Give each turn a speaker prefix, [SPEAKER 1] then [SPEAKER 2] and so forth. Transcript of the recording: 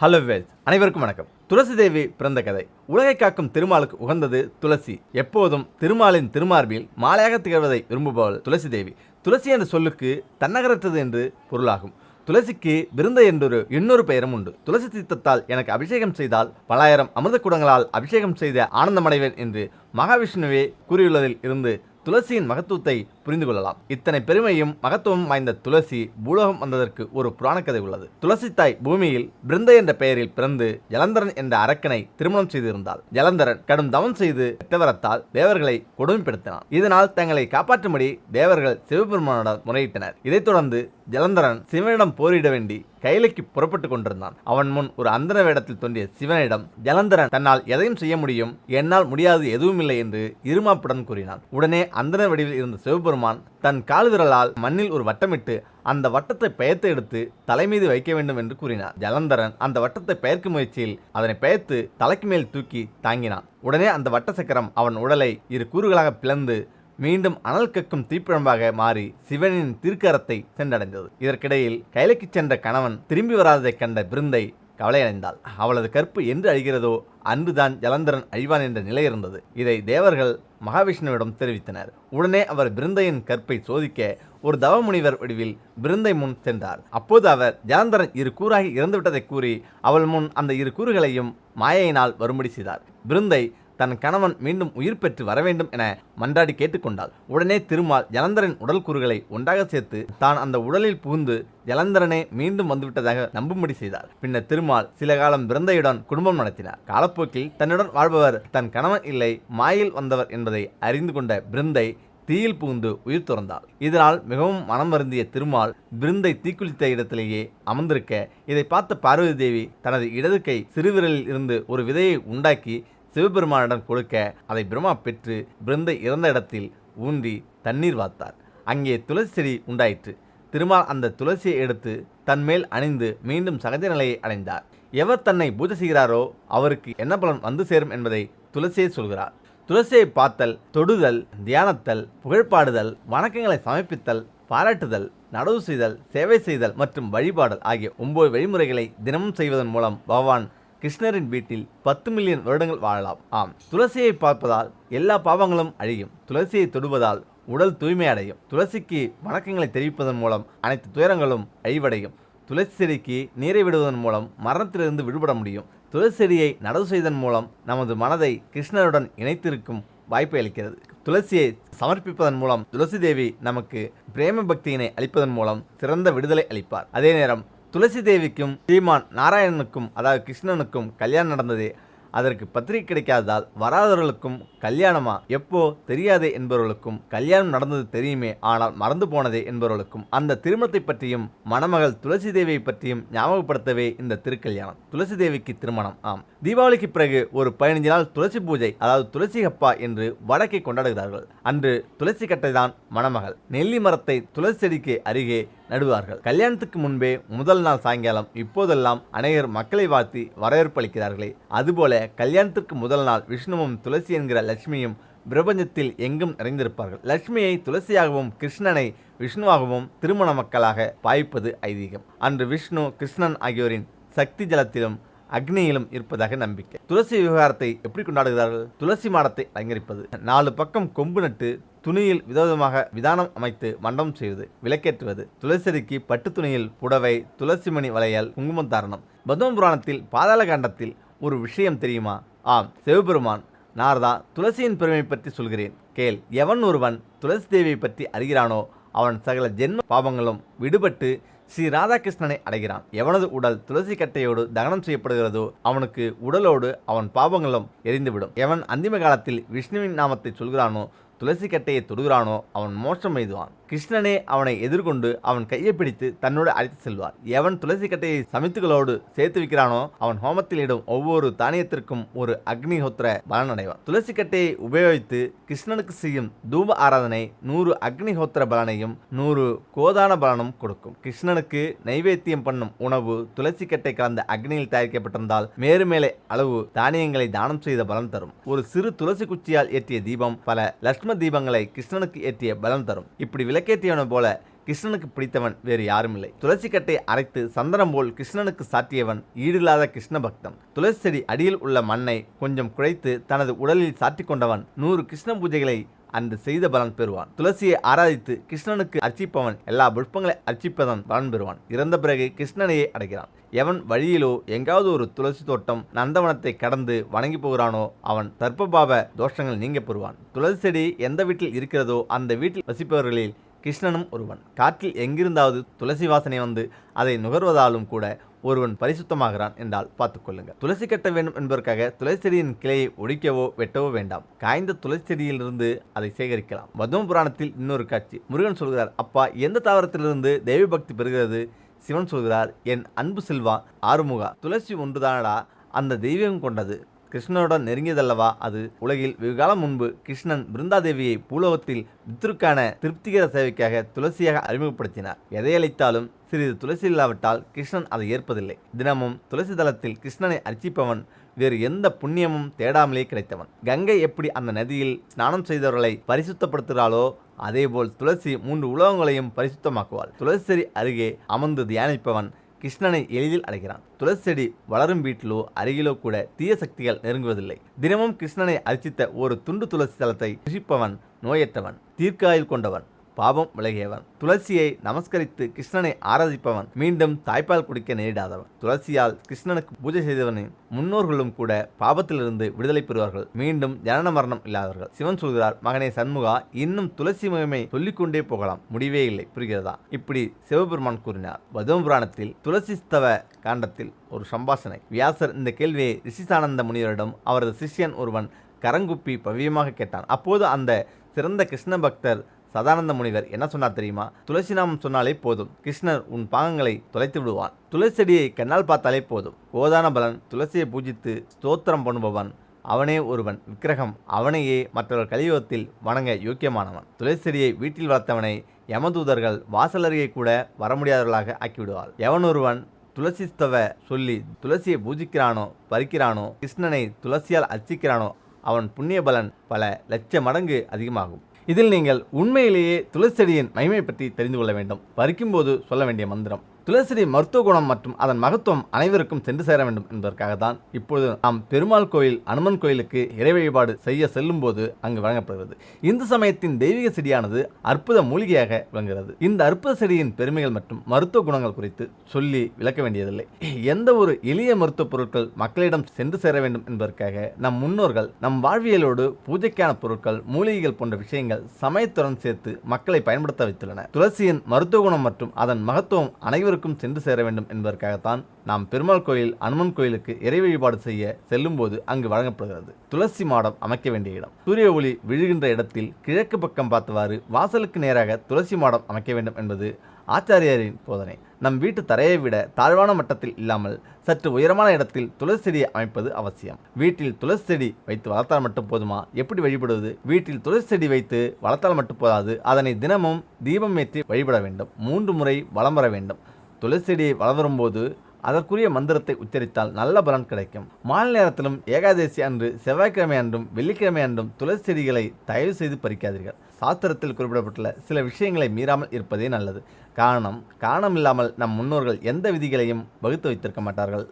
[SPEAKER 1] Hello ways அனைவருக்கும் வணக்கம். துளசி தேவி பிறந்த கதை. உலகை காக்கும் திருமாலுக்கு உகந்தது துளசி. எப்போதும் திருமாலின் திருமார்பில் மாலையாக திகழ்வதை விரும்புபவள் துளசி தேவி. துளசி என்ற சொல்லுக்கு தன்னகரற்றது என்று பொருளாகும். துளசிக்கு விருந்த என்றொரு இன்னொரு பெயரும் உண்டு. துளசி தீர்த்தத்தால் எனக்கு அபிஷேகம் செய்தால் பலாயிரம் அமிர்த குடங்களால் அபிஷேகம் செய்த ஆனந்தமடைவேன் என்று மகாவிஷ்ணுவே கூறியுள்ளதில் இருந்து துளசியின் மகத்துவத்தை புரிந்து கொள்ளலாம். இத்தனை பெருமையும் மகத்துவமும் வாய்ந்த துளசி பூலோகம் வந்ததற்கு ஒரு புராண கதை உள்ளது. துளசி தாய் பூமியில் பிருந்த என்ற பெயரில் பிறந்து ஜலந்தரன் என்ற அரக்கனை திருமணம் செய்திருந்தாள். ஜலந்தரன் கடும் தவம் செய்து பெற்றவரத்தால் தேவர்களை கொடுமைப்படுத்தினான். இதனால் தங்களை காப்பாற்றும்படி தேவர்கள் சிவபெருமானிடம் முறையிட்டனர். இதைத் தொடர்ந்து ஜலந்தரன் சிவனிடம் போரிட வேண்டி கைலைக்கு புறப்பட்டு கொண்டிருந்தான். அவன் முன் ஒரு அந்தர வேடத்தில் தோன்றிய சிவனிடம் ஜலந்தரன் தன்னால் எதையும் செய்ய முடியும் என்னால் முடியாது எதுவும் இல்லை என்று இருமாப்புடன் கூறினான். உடனே அந்தர வடிவில் இருந்த சிவபெருமான் தன் கால்விரலால் மண்ணில் ஒரு வட்டமிட்டு அந்த வட்டத்தை பெயர்த்து எடுத்து தலைமீது வைக்க வேண்டும் என்று கூறினார். ஜலந்தரன் அந்த வட்டத்தை பெயர்க்கும் முயற்சியில் அதனை பெயர்த்து தலைக்கு மேல் தூக்கி தாங்கினான். உடனே அந்த வட்ட சக்கரம் அவன் உடலை இரு கூறுகளாக பிளந்து மீண்டும் அனல் கக்கும் தீப்பிழம்பாக மாறி சிவனின் திருக்கரத்தை சென்றடைந்தது. இதற்கிடையில் கைலைக்கு சென்ற கணவன் திரும்பி வராததைக் கண்ட பிருந்தை கவலையடைந்தாள். அவளது கற்பு என்று அழிகிறதோ அன்றுதான் ஜலந்தரன் அழிவான் என்ற நிலை இருந்தது. இதை தேவர்கள் மகாவிஷ்ணுவிடம் தெரிவித்தனர். உடனே அவர் பிருந்தையின் கற்பை சோதிக்க ஒரு தவமுனிவர் வடிவில் பிருந்தை முன் சென்றார். அப்போது அவர் ஜலந்தரன் இரு கூறாகி இறந்துவிட்டதை கூறி அவள் முன் அந்த இரு கூறுகளையும் மாயையினால் வரும்படி செய்தார். பிருந்தை தன் கணவன் மீண்டும் உயிர் பெற்று வர வேண்டும் என மன்றாடி கேட்டுக்கொண்டாள். உடனே திருமால் ஜலந்தரின் உடல் கூறுகளை ஒன்றாக சேர்த்து தான் அந்த உடலில் புகுந்து ஜலந்தரனே மீண்டும் வந்துவிட்டதாக நம்பும்படி செய்தார். பின்னர் திருமால் சில காலம் பிறந்தையுடன் குடும்பம் நடத்தினார். காலப்போக்கில் தன்னுடன் வாழ்பவர் தன் கணவன் இல்லை மாயில் வந்தவர் என்பதை அறிந்து கொண்ட பிருந்தை தீயில் புகுந்து உயிர் துறந்தாள். இதனால் மிகவும் மனம் வருந்திய திருமால் பிருந்தை தீக்குளித்த இடத்திலேயே அமர்ந்திருக்க இதை பார்த்த பார்வதி தேவி தனது இடது கை சிறுவிரலில் இருந்து ஒரு விதையை உண்டாக்கி சிவபெருமானிடம் கொடுக்க அதை பிரம்மா பெற்று பிருந்தை இறந்த இடத்தில் ஊன்றி தண்ணீர் வார்த்தார். அங்கே துளசி செடி உண்டாயிற்று. திருமால் அந்த துளசியை எடுத்து தன்மேல் அணிந்து மீண்டும் சகஜ நிலையை அடைந்தார். எவர் தன்னை பூஜை செய்கிறாரோ அவருக்கு என்ன பலன் வந்து சேரும் என்பதை துளசியை சொல்கிறார். துளசியை பார்த்தல் தொடுதல் தியானத்தல் புகழ்பாடுதல் வணக்கங்களை சமர்ப்பித்தல் பாராட்டுதல் நடவு செய்தல் சேவை செய்தல் மற்றும் வழிபாடல் ஆகிய ஒன்பது வழிமுறைகளை தினமும் செய்வதன் மூலம் பகவான் கிருஷ்ணரின் வீட்டில் பத்து மில்லியன் வருடங்கள் வாழலாம். ஆம். துளசியை பார்ப்பதால் எல்லா பாவங்களும் அழியும். துளசியை தொடுவதால் உடல் தூய்மை அடையும். துளசிக்கு வணக்கங்களை தெரிவிப்பதன் மூலம் அனைத்து துயரங்களும் அழிவடையும். துளசி செடிக்கு நீரை விடுவதன் மூலம் மரணத்திலிருந்து விடுபட முடியும். துளசி செடியை நடவு செய்ததன் மூலம் நமது மனதை கிருஷ்ணருடன் இணைத்திருக்கும் வாய்ப்பை அளிக்கிறது. துளசியை சமர்ப்பிப்பதன் மூலம் துளசி தேவி நமக்கு பிரேம பக்தியினை அளிப்பதன் மூலம் சிறந்த விடுதலை அளிப்பார். அதே நேரம் துளசி தேவிக்கும் ஸ்ரீமான் நாராயணனுக்கும் அதாவது கிருஷ்ணனுக்கும் கல்யாணம் நடந்தது. அதற்கு பத்திரிகை கிடைக்காததால் வராதவர்களுக்கும் கல்யாணமா? எப்போ? தெரியாதே என்பவர்களுக்கும் கல்யாணம் நடந்தது தெரியுமே. ஆனால் மறந்து போனதே என்பவர்களுக்கும். அந்த திருமணத்தை பற்றியும் மணமகள் துளசி தேவியை பற்றியும் ஞாபகப்படுத்தவே இந்த திருக்கல்யாணம். துளசி தேவிக்கு திருமணம். ஆம். தீபாவளிக்கு பிறகு ஒரு பதினைஞ்சு நாள் துளசி பூஜை அதாவது துளசி ஹப்பா என்று வடக்கை கொண்டாடுகிறார்கள். அன்று துளசி கட்டை தான் மணமகள். நெல்லி மரத்தை துளசி செடிக்கு அருகே நடுவார்கள். கல்யாணத்துக்கு முன்பே முதல் நாள் சாயங்காலம் இப்போதெல்லாம் அநேகர் மக்களை வாழ்த்தி வரவேற்பு அளிக்கிறார்களே. அதுபோல கல்யாணத்திற்கு முதல் நாள் விஷ்ணுவும் துளசி என்கிற லட்சுமியும் பிரபஞ்சத்தில் எங்கும் நிறைந்திருப்பார்கள். லட்சுமியை துளசியாகவும் கிருஷ்ணனை விஷ்ணுவாகவும் திருமண மக்களாக பாய்ப்பது ஐதீகம். அன்று விஷ்ணு கிருஷ்ணன் ஆகியோரின் சக்தி ஜலத்திலும் அக்னியிலும் இருப்பதாக நம்பிக்கை. துளசி விவகாரத்தை எப்படி கொண்டாடுகிறார்கள்? துளசி மாடத்தை அலங்கரிப்பது. நாலு பக்கம் கொம்பு நட்டு துணியில் விதவிதமாக விதானம் அமைத்து மண்டபம் செய்வது விளக்கேற்றுவது. துளசிக்கு பட்டு துணியில் புடவை துளசிமணி வளையல் குங்குமம் தாரணம். பத்ம புராணத்தில் பாதாள காண்டத்தில் ஒரு விஷயம் தெரியுமா? ஆம் சிவபெருமான். நாரதா துளசியின் பெருமை பற்றி சொல்கிறேன். கேள் எவன் ஒருவன் துளசி தேவியை பற்றி அறிகிறானோ அவன் சகல ஜென்ம பாவங்களும் விடுபட்டு ஸ்ரீ ராதாகிருஷ்ணனை அடைகிறான். எவனது உடல் துளசி கட்டையோடு தகனம் செய்யப்படுகிறதோ அவனுக்கு உடலோடு அவன் பாவங்களும் எரிந்துவிடும். எவன் அந்திம காலத்தில் விஷ்ணுவின் நாமத்தை சொல்கிறானோ துளசி கட்டையை தொடுகிறானோ அவன் மோட்சம் எய்துவான் கிருஷ்ணனே அவனை எதிர்கொண்டு அவன் கையை பிடித்து தன்னோடு அழைத்து செல்வார். எவன் துளசி கட்டையை சமித்துகளோடு சேர்த்து வைக்கிறானோ அவன் ஹோமத்தில் இடும் ஒவ்வொரு தானியத்திற்கும் ஒரு அக்னிஹோத்திர பலன் அடைவான். துளசி கட்டையை உபயோகித்து கிருஷ்ணனுக்கு செய்யும் தூப ஆராதனை நூறு அக்னிஹோத்திர பலனையும் நூறு கோதான பலனும் கொடுக்கும். கிருஷ்ணனுக்கு நைவேத்தியம் பண்ணும் உணவு துளசி கட்டை கலந்த அக்னியில் தயாரிக்கப்பட்டிருந்தால் மேலுமேலே அளவு தானியங்களை தானம் செய்த பலன் தரும். ஒரு சிறு துளசி குச்சியால் ஏற்றிய தீபம் பல லட்சும தீபங்களை கிருஷ்ணனுக்கு ஏற்றிய பலன் தரும். இப்படி விளக்கேற்றியவனை போல கிருஷ்ணனுக்கு பிடித்தவன் வேறு யாரும் இல்லை துளசி கட்டை அரைத்து சந்தனம் போல் கிருஷ்ணனுக்கு சாட்டியவன் ஈடில்லாத கிருஷ்ண பக்தன். துளசி செடி அடியில் உள்ள மண்ணை கொஞ்சம் குழைத்து தனது உடலில் சாட்டி கொண்டவன் நூறு கிருஷ்ண பூஜைகளை அந்த செய்த பலன் பெறுவான். துளசியை ஆராதித்து கிருஷ்ணனுக்கு அர்ச்சிப்பவன் எல்லா புஷ்பங்களை அர்ச்சிப்பதன் பலன் பெறுவான். இறந்த பிறகு கிருஷ்ணனையே அடைகிறான். எவன் வழியிலோ எங்காவது ஒரு துளசி தோட்டம் நந்தவனத்தை கடந்து வணங்கி போகிறானோ அவன் தர்ப்பபாப தோஷங்கள் நீங்க பெறுவான். துளசி செடி எந்த வீட்டில் இருக்கிறதோ அந்த வீட்டில் வசிப்பவர்களில் கிருஷ்ணனும் ஒருவன். காற்றில் எங்கிருந்தாவது துளசி வாசனை வந்து அதை நுகர்வதாலும் கூட ஒருவன் பரிசுத்தமாகிறான் என்றால் பார்த்துக்கொள்ளுங்கள் துளசி கட்ட வேண்டும் என்பதற்காக துளசி செடியின் கிளையை ஒடிக்கவோ வெட்டவோ வேண்டாம். காய்ந்த துளசி செடியிலிருந்து அதை சேகரிக்கலாம். பத்ம புராணத்தில் இன்னொரு காட்சி. முருகன் சொல்கிறார் அப்பா எந்த தாவரத்திலிருந்து தெய்வ பக்தி பெறுகிறது? சிவன் சொல்கிறார் என் அன்பு செல்வா ஆறுமுகா. துளசி ஒன்றுதானடா அந்த தெய்வம் கொண்டது. கிருஷ்ணனுடன் நெருங்கியதல்லவா? அது உலகில் வெகுகாலம் முன்பு கிருஷ்ணன் பிருந்தாதேவியை பூலோகத்தில் பித்ருக்கான திருப்திகர சேவைக்காக துளசியாக அறிமுகப்படுத்தினார். எதை அளித்தாலும் சிறிது துளசி இல்லாவிட்டால் கிருஷ்ணன் அதை ஏற்பதில்லை. தினமும் துளசி தளத்தில் கிருஷ்ணனை அர்ச்சிப்பவன் வேறு எந்த புண்ணியமும் தேடாமலே கிடைத்தவன். கங்கை எப்படி அந்த நதியில் ஸ்நானம் செய்தவர்களை பரிசுத்தப்படுத்துகிறாளோ அதேபோல் துளசி மூன்று உலகங்களையும் பரிசுத்தமாக்குவாள். துளசி அருகே அமர்ந்து தியானிப்பவன் கிருஷ்ணனை எளிதில் அடைகிறான். துளசி செடி வளரும் வீட்டிலோ அருகிலோ கூட தீய சக்திகள் நெருங்குவதில்லை. தினமும் கிருஷ்ணனை அர்ச்சித்த ஒரு துண்டு துளசி தளத்தை ரிஷிப்பவன் நோயற்றவன் தீர்க்காயில் கொண்டவன். பாவம் விலகியவன். துளசியை நமஸ்கரித்து கிருஷ்ணனை ஆராதிப்பவன். மீண்டும் தாய்ப்பால் குடிக்க நேரிடாதவன். துளசியால் கிருஷ்ணனுக்கு பூஜை செய்தவனின் முன்னோர்களும் கூட பாவத்திலிருந்து விடுதலை பெறுவார்கள். மீண்டும் ஜனன மரணம் இல்லாதவர்கள். சிவன் சொல்கிறார் மகனே சண்முகா இன்னும் துளசி மகிமை சொல்லிக்கொண்டே போகலாம். முடிவே இல்லை. புரிகிறதா? இப்படி சிவபெருமான் கூறினார். பதும புராணத்தில் துளசிஸ்தவ காண்டத்தில் ஒரு சம்பாஷணை. வியாசர் இந்த கேள்வியை ரிஷிசானந்த முனிவரிடம் அவரது சிஷ்யன் ஒருவன் கரங்குப்பி பவியமாக கேட்டான். அப்போது அந்த சிறந்த கிருஷ்ண பக்தர் சதானந்த முனிவர் என்ன சொன்னார் தெரியுமா? துளசி நாமம் சொன்னாலே போதும். கிருஷ்ணர் உன் பாகங்களை தொலைத்து விடுவான் துளசி செடியை கண்ணால் பார்த்தாலே போதும். கோதான பலன் துளசியை பூஜித்து ஸ்தோத்திரம் பண்ணுபவன் அவனே ஒருவன். விக்கிரகம் அவனையே மற்றவர் கலியுகத்தில் வணங்க யோக்கியமானவன். துளசி வீட்டில் வளர்த்தவனை யமதூதர்கள் வாசலருகே கூட வர முடியாதவர்களாக ஆக்கிவிடுவார். எவன் ஒருவன் துளசிஸ்தவ சொல்லி துளசியை பூஜிக்கிறானோ பறிக்கிறானோ கிருஷ்ணனை துளசியால் அர்ச்சிக்கிறானோ அவன் புண்ணிய பலன் பல லட்ச மடங்கு அதிகமாகும். இதில் நீங்கள் உண்மையிலேயே துளசி செடியின் மகிமை பற்றி தெரிந்து கொள்ள வேண்டும். பறிக்கும்போது சொல்ல வேண்டிய மந்திரம். துளசி மருத்துவ குணம் மற்றும் அதன் மகத்துவம் அனைவருக்கும் சென்று சேர வேண்டும் என்பதற்காக தான் இப்பொழுது நாம் பெருமாள் கோயில் அனுமன் கோயிலுக்கு இறை வழிபாடு செய்ய செல்லும் போது அங்கு வழங்கப்படுகிறது. இந்து சமயத்தின் தெய்வீக செடியானது அற்புத மூலிகையாக விளங்குகிறது. இந்த அற்புத செடியின் பெருமைகள் மற்றும் மருத்துவ குணங்கள் குறித்து சொல்லி விளக்க வேண்டியதில்லை. எந்த ஒரு எளிய மருத்துவ பொருட்கள் மக்களிடம் சென்று சேர வேண்டும் என்பதற்காக நம் முன்னோர்கள் நம் வாழ்வியலோடு பூஜைக்கான பொருட்கள் மூலிகைகள் போன்ற விஷயங்கள் சமயத்துடன் சேர்த்து மக்களை பயன்படுத்த வைத்துள்ளன துளசியின் மருத்துவ குணம் மற்றும் அதன் மகத்துவம் அனைவருக்கும் சென்று சேர வேண்டும் என்பதற்காகத்தான் நாம் பெருமாள் கோயில் அனுமன் கோயிலுக்கு இறை வழிபாடு செய்ய செல்லும்போது அங்கு வழங்கப்படுகிறது. துளசி மாடம் அமைக்க வேண்டிய இடம். சூரிய ஒளி விழுகின்ற இடத்தில் கிழக்கு பக்கம் பார்த்தவாறு வாசலுக்கு நேராக துளசி மாடம் அமைக்க வேண்டும் என்பது ஆச்சாரியரின் போதனை. நம் வீட்டு தரையை விட தாழ்வான மட்டத்தில் இல்லாமல் சற்று உயரமான இடத்தில் துளசி செடியை அமைப்பது அவசியம். வீட்டில் துளசி செடி வைத்து வளர்த்தால் மட்டும் போதுமா? எப்படி வழிபடுவது? வீட்டில் துளசி செடி வைத்து வளர்த்தால் மட்டும் போதாது. அதனை தினமும் தீபம் ஏற்றி வழிபட வேண்டும். மூன்று முறை வலம் வர வேண்டும். துளசி வளரும் போது அதற்குரிய மந்திரத்தை உச்சரித்தால் நல்ல பலன் கிடைக்கும். மாலை நேரத்திலும் ஏகாதசி அன்று செவ்வாய்க்கிழமை அன்றும் வெள்ளிக்கிழமை அன்றும் துளசி செடிகளை தயவு செய்து பறிக்காதீர்கள். சாஸ்திரத்தில் குறிப்பிடப்பட்டுள்ள சில விஷயங்களை மீறாமல் இருப்பதே நல்லது. காரணம் காரணம் இல்லாமல் நம் முன்னோர்கள் எந்த விதிகளையும் வகுத்து வைத்திருக்க மாட்டார்கள்.